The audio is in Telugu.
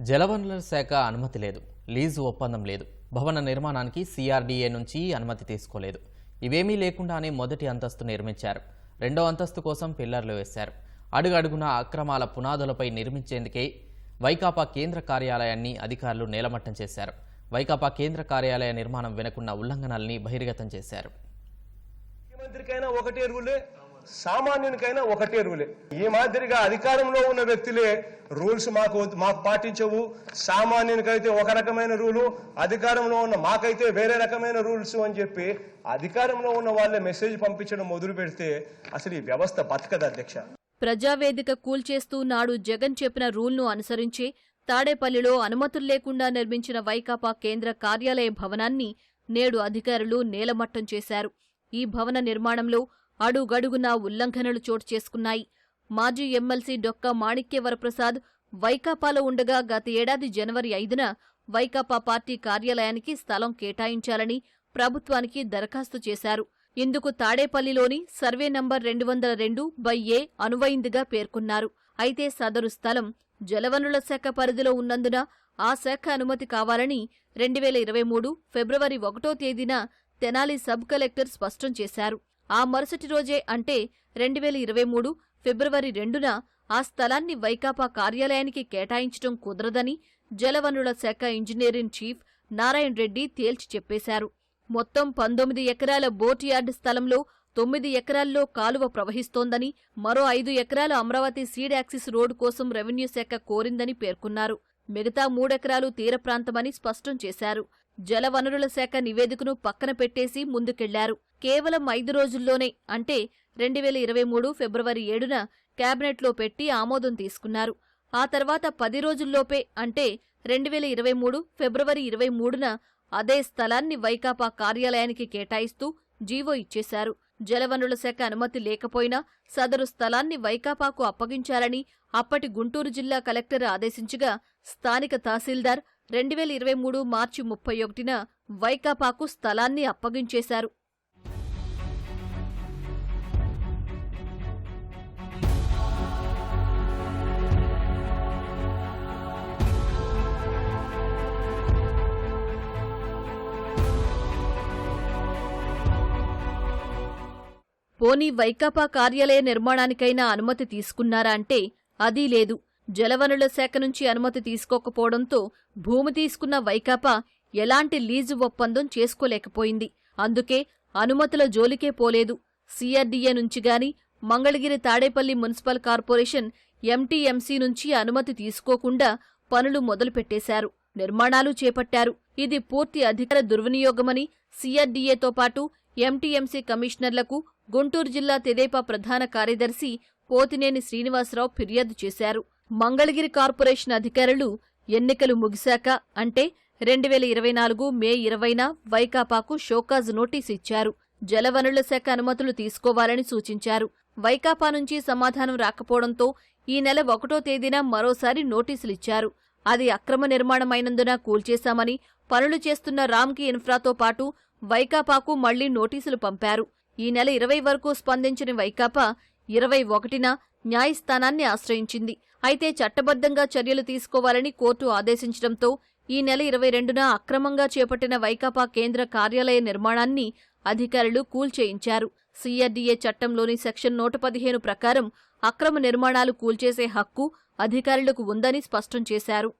జలవనరుల శాఖ అనుమతి లేదు లీజు ఒప్పందం లేదు. భవన నిర్మాణానికి సిఆర్డీఏ నుంచి అనుమతి తీసుకోలేదు. ఇవేమీ లేకుండానే మొదటి అంతస్తు నిర్మించారు. రెండో అంతస్తు కోసం పిల్లర్లు వేశారు. అడుగడుగున అక్రమాల పునాదులపై నిర్మించేందుకే వైకాపా కేంద్ర కార్యాలయాన్ని అధికారులు నేలమట్టం చేశారు. వైకాపా కేంద్ర కార్యాలయ నిర్మాణం వెనుకున్న ఉల్లంఘనల్ని బహిర్గతం చేశారు. ముఖ్యమంత్రికైనా ఒకటే రూలే సామాన్యునికైనా ఒకటే రూలే. ఈ మాదిరిగా అధికారంలో ఉన్న వ్యక్తులే రూల్స్ మాకు మాకు పాటించవు. సామాన్యునికైతే ఒక రకమైన రూలు అధికారంలో ఉన్న మాకైతే వేరే రకమైన రూల్స్ అని చెప్పి అధికారంలో ఉన్న వాళ్ళే మెసేజ్ పంపించడం మొదలు పెడితే అసలు ఈ వ్యవస్థ బతకదు అధ్యక్ష. ప్రజావేదిక కూల్చేస్తూ నాడు జగన్ చెప్పిన రూల్ను అనుసరించి తాడేపల్లిలో అనుమతులు లేకుండా నిర్మించిన వైకాపా కేంద్ర కార్యాలయ భవనాన్ని నేడు అధికారులు నేలమట్టం చేశారు. ఈ భవన నిర్మాణంలో అడుగడుగునా ఉల్లంఘనలు చోటు చేసుకున్నాయి. మాజీ ఎమ్మెల్సీ డొక్కా మాణిక్యవరప్రసాద్ వైకాపాలో ఉండగా గత ఏడాది జనవరి ఐదున వైకాపా పార్టీ కార్యాలయానికి స్థలం కేటాయించాలని ప్రభుత్వానికి దరఖాస్తు చేశారు. ఇందుకు తాడేపల్లిలోని సర్వే నంబర్ రెండు వందల రెండు బై ఏ అనువైందిగా పేర్కొన్నారు. అయితే సదరు స్థలం జలవనరుల శాఖ పరిధిలో ఉన్నందున ఆ శాఖ అనుమతి కావాలని రెండు వేల ఇరవై మూడు ఫిబ్రవరి ఒకటో తేదీన తెనాలి సబ్ కలెక్టర్ స్పష్టం చేశారు. ఆ మరుసటి రోజే అంటే రెండు వేల ఇరవై మూడు ఫిబ్రవరి రెండున ఆ స్థలాన్ని వైకాపా కార్యాలయానికి కేటాయించడం కుదరదని జలవనరుల శాఖ ఇంజనీరింగ్ చీఫ్ నారాయణ రెడ్డి తేల్చి చెప్పేశారు. మొత్తం పంతొమ్మిది ఎకరాల బోట్ యార్డ్ స్థలంలో తొమ్మిది ఎకరాల్లో కాలువ ప్రవహిస్తోందని మరో ఐదు ఎకరాల అమరావతి సీడ్ యాక్సిస్ రోడ్డు కోసం రెవెన్యూ శాఖ కోరిందని పేర్కొన్నారు. మిగతా మూడెకరాలు తీర ప్రాంతమని స్పష్టం చేశారు. జలవనరుల శాఖ నివేదికను పక్కన పెట్టేసి ముందుకెళ్ళారు. కేవలం ఐదు రోజుల్లోనే అంటే రెండు వేల ఇరవై మూడు ఫిబ్రవరి ఏడున కేబినెట్లో పెట్టి ఆమోదం తీసుకున్నారు. ఆ తర్వాత పది రోజుల్లోపే అంటే రెండు వేల ఇరవై మూడు ఫిబ్రవరి ఇరవై మూడున అదే స్థలాన్ని వైకాపా కార్యాలయానికి కేటాయిస్తూ జీవో ఇచ్చేశారు. జలవనరుల శాఖ అనుమతి లేకపోయినా సదరు స్థలాన్ని వైకాపాకు అప్పగించాలని అప్పటి గుంటూరు జిల్లా కలెక్టర్ ఆదేశించగా స్థానిక తహసీల్దార్ రెండు వేల ఇరవై మూడు మార్చి ముప్పై ఒకటిన వైకాపాకు స్థలాన్ని అప్పగించేశారు. పోనీ వైకాపా కార్యాలయ నిర్మాణానికైనా అనుమతి తీసుకున్నారా అంటే అదీ లేదు. జలవనరుల శాఖ నుంచి అనుమతి తీసుకోకపోవడంతో భూమి తీసుకున్న వైకాపా ఎలాంటి లీజు ఒప్పందం చేసుకోలేకపోయింది. అందుకే అనుమతుల జోలికే పోలేదు. సిఆర్డీఏ నుంచి గాని Mangalagiri Tadepalli municipal corporation MTMC నుంచి అనుమతి తీసుకోకుండా పనులు మొదలుపెట్టేశారు. నిర్మాణాలు చేపట్టారు. ఇది పూర్తి అధికార దుర్వినియోగమని సిఆర్డీఏతో పాటు ఎంటీఎంసీ కమిషనర్లకు గుంటూరు జిల్లా తెదేపా ప్రధాన కార్యదర్శి పోతినేని శ్రీనివాసరావు ఫిర్యాదు చేశారు. మంగళగిరి కార్పొరేషన్ అధికారులు ఎన్నికలు ముగిశాక అంటే రెండు వేల ఇరవై నాలుగు మే ఇరవైన వైకాపాకు షోకాజ్ నోటీస్ ఇచ్చారు. జలవనరుల శాఖ అనుమతులు తీసుకోవాలని సూచించారు. వైకాపా నుంచి సమాధానం రాకపోవడంతో ఈ నెల ఒకటో తేదీన మరోసారి నోటీసులిచ్చారు. అది అక్రమ నిర్మాణమైనందున కూల్చేశామని పనులు చేస్తున్న రామ్కి ఇన్ఫ్రాతో పాటు వైకాపాకు మళ్ళీ నోటీసులు పంపారు. ఈ నెల ఇరవై వరకు స్పందించిన వైకాపా ఇరవై ఒకటిన న్యాయస్థానాన్ని ఆశ్రయించింది. అయితే చట్టబద్ధంగా చర్యలు తీసుకోవాలని కోర్టు ఆదేశించడంతో ఈ నెల ఇరవై రెండున అక్రమంగా చేపట్టిన వైకాపా కేంద్ర కార్యాలయ నిర్మాణాన్ని అధికారులు కూల్చేయించారు. సీఆర్డీఏ చట్టంలోని సెక్షన్ నూట పదిహేను ప్రకారం అక్రమ నిర్మాణాలు కూల్చేసే హక్కు అధికారులకు ఉందని స్పష్టం చేశారు.